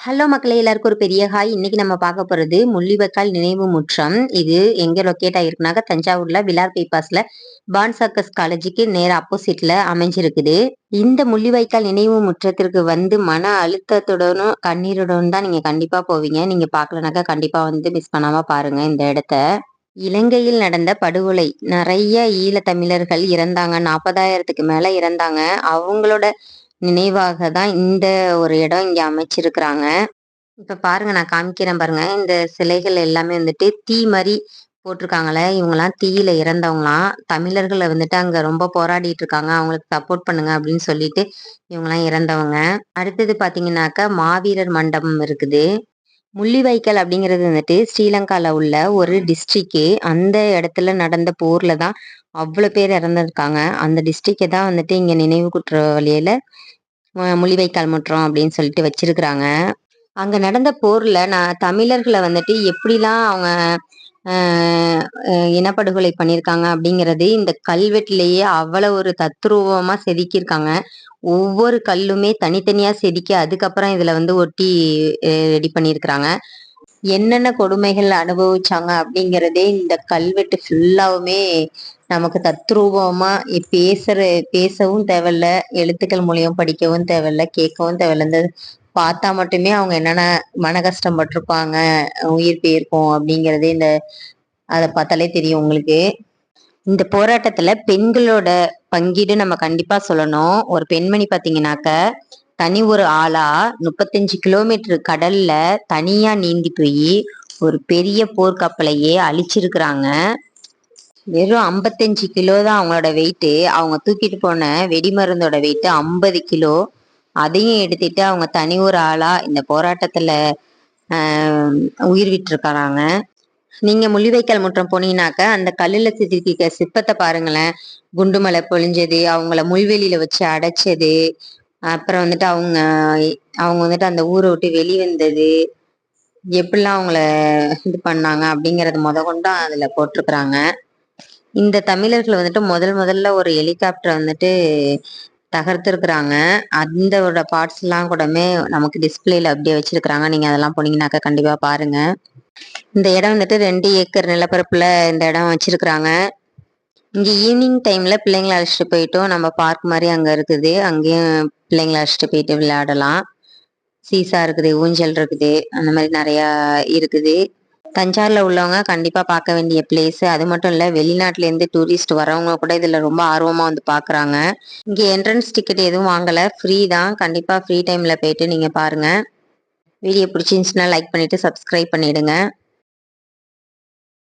Hello மக்களே எல்லாருக்கும் ஒரு பெரிய ஹாய் இன்னைக்கு நம்ம பார்க்க போறது முள்ளிவக்கால் நினைவு முற்றம். இது எங்க லொக்கேட் ஆயிருக்குனாக்க தஞ்சாவூர்ல விலார் பைபாஸ்ல பான் சர்க்கஸ் காலேஜுக்கு நேர ஆப்போசிட்ல அமைஞ்சிருக்குது. இந்த முள்ளிவாய்க்கால் நினைவு முற்றத்திற்கு வந்து மன அழுத்தத்துடனும் கண்ணீருடனும் தான் நீங்க கண்டிப்பா போவீங்க. நீங்க பாக்கலனாக்கா கண்டிப்பா வந்து மிஸ் பண்ணாம பாருங்க இந்த இடத்த. இலங்கையில் நடந்த படுகொலை நிறைய ஈழத்தமிழர்கள் இறந்தாங்க. நாற்பதாயிரத்துக்கு மேல இறந்தாங்க. அவங்களோட நினைவாக தான் இந்த ஒரு இடம் இங்க அமைச்சிருக்கிறாங்க. இப்ப பாருங்க நான் காமிக்கிறேன் பாருங்க. இந்த சிலைகள் எல்லாமே வந்துட்டு தீ மாதிரி போட்டிருக்காங்களே. இவங்கெல்லாம் தீயில இறந்தவங்களாம். தமிழர்களை வந்துட்டு அங்க ரொம்ப போராடிட்டு இருக்காங்க. அவங்களுக்கு சப்போர்ட் பண்ணுங்க அப்படின்னு சொல்லிட்டு இவங்கெல்லாம் இறந்தவங்க. அடுத்தது பாத்தீங்கன்னாக்கா மாவீரர் மண்டபம் இருக்குது. முள்ளிவாய்க்கால் அப்படிங்கிறது வந்துட்டு ஸ்ரீலங்கால உள்ள ஒரு டிஸ்ட்ரிக்கு அந்த இடத்துல நடந்த போர்ல தான் அவ்வளவு பேர் இறந்துருக்காங்க. அந்த டிஸ்ட்ரிக்கை தான் வந்துட்டு இங்க நினைவு குற்ற வழியில் முள்ளிவாய்க்கால் முற்றம் அப்படின்னு சொல்லிட்டு வச்சிருக்கிறாங்க. அங்க நடந்த போர்ல நான் தமிழர்களை வந்துட்டு எப்படிலாம் அவங்க இனப்படுகொலை பண்ணியிருக்காங்க அப்படிங்கிறது இந்த கல்வெட்டிலேயே அவ்வளவு ஒரு தத்ரூபமாக செதுக்கியிருக்காங்க. ஒவ்வொரு கல்லுமே தனித்தனியாக செதுக்கி அதுக்கப்புறம் இதில் வந்து ஒட்டி ரெடி பண்ணியிருக்கிறாங்க. என்னென்ன கொடுமைகள் அனுபவிச்சாங்க அப்படிங்கிறதே இந்த கல்வெட்டு ஃபுல்லாவுமே நமக்கு தத்ரூபமா பேசுற பேசவும் தேவையில்ல எழுத்துக்கள் மூலியம் படிக்கவும் தேவையில்ல கேட்கவும் தேவையில்ல. இந்த பார்த்தா மட்டுமே அவங்க என்னென்ன மன கஷ்டம் பட்டிருப்பாங்க உயிர் போயிருக்கும் அப்படிங்கிறது இந்த அதை பார்த்தாலே தெரியும் உங்களுக்கு. இந்த போராட்டத்துல பெண்களோட பங்கீடு நம்ம கண்டிப்பா சொல்லணும். ஒரு பெண்மணி பாத்தீங்கன்னாக்க தனி ஒரு ஆளா முப்பத்தஞ்சு கிலோமீட்டர் கடல்ல தனியா நீந்தி போய் ஒரு பெரிய போர்க்கப்பலையே அழிச்சிருக்கிறாங்க. வெறும் ஐம்பத்தஞ்சு கிலோ தான் அவங்களோட வெயிட்டு அவங்க தூக்கிட்டு போன வெடிமருந்தோட வெயிட்டு ஐம்பது கிலோ. அதையும் எடுத்துட்டு அவங்க தனி ஒரு ஆளா இந்த போராட்டத்துல உயிர் விட்டுருக்காங்க. நீங்க முள்ளிவைக்கல் முற்றம் போனீங்கன்னாக்க அந்த கல்லுல சித்திக்க சிற்பத்தை பாருங்களேன். குண்டுமலை பொழிஞ்சது அவங்கள முள்வெளியில வச்சு அடைச்சது அப்புறம் வந்துட்டு அவங்க அவங்க வந்துட்டு அந்த ஊரை விட்டு வெளிவந்தது. எப்படிலாம் அவங்கள இது பண்ணாங்க அப்படிங்கறது முத கொண்டும் அதுல போட்டிருக்கிறாங்க. இந்த தமிழர்கள் வந்துட்டு முதல் முதல்ல ஒரு ஹெலிகாப்டர் வந்துட்டு தகர்த்துருக்குறாங்க. அந்த பார்ட்ஸ் எல்லாம் கூடமே நமக்கு டிஸ்பிளேல அப்படியே வச்சிருக்கிறாங்க. நீங்க அதெல்லாம் போனீங்கன்னாக்கா கண்டிப்பா பாருங்க. இந்த இடம் வந்துட்டு ரெண்டு ஏக்கர் நிலப்பரப்புல இந்த இடம் வச்சிருக்கிறாங்க. இங்க ஈவினிங் டைம்ல பிள்ளைங்களை அழைச்சிட்டு போயிட்டோம். நம்ம பார்க் மாதிரி அங்க இருக்குது. அங்கேயும் பிள்ளைங்களை அழைச்சிட்டு போயிட்டு விளையாடலாம். சீசா இருக்குது ஊஞ்சல் இருக்குது அந்த மாதிரி நிறைய இருக்குது. தஞ்சாவூர்ல உள்ளவங்க கண்டிப்பாக பார்க்க வேண்டிய பிளேஸ் அது மட்டும் இல்லை வெளிநாட்டிலேருந்து டூரிஸ்ட் வரவங்க கூட இதில் ரொம்ப ஆர்வமாக வந்து பார்க்குறாங்க. இங்கே என்ட்ரன்ஸ் டிக்கெட் எதுவும் வாங்கலை. ஃப்ரீ தான். கண்டிப்பாக ஃப்ரீ டைமில் போயிட்டு நீங்கள் பாருங்கள் வீடியோ பிடிச்சிருந்துச்சுன்னா லைக் பண்ணிவிட்டு சப்ஸ்கிரைப் பண்ணிவிடுங்க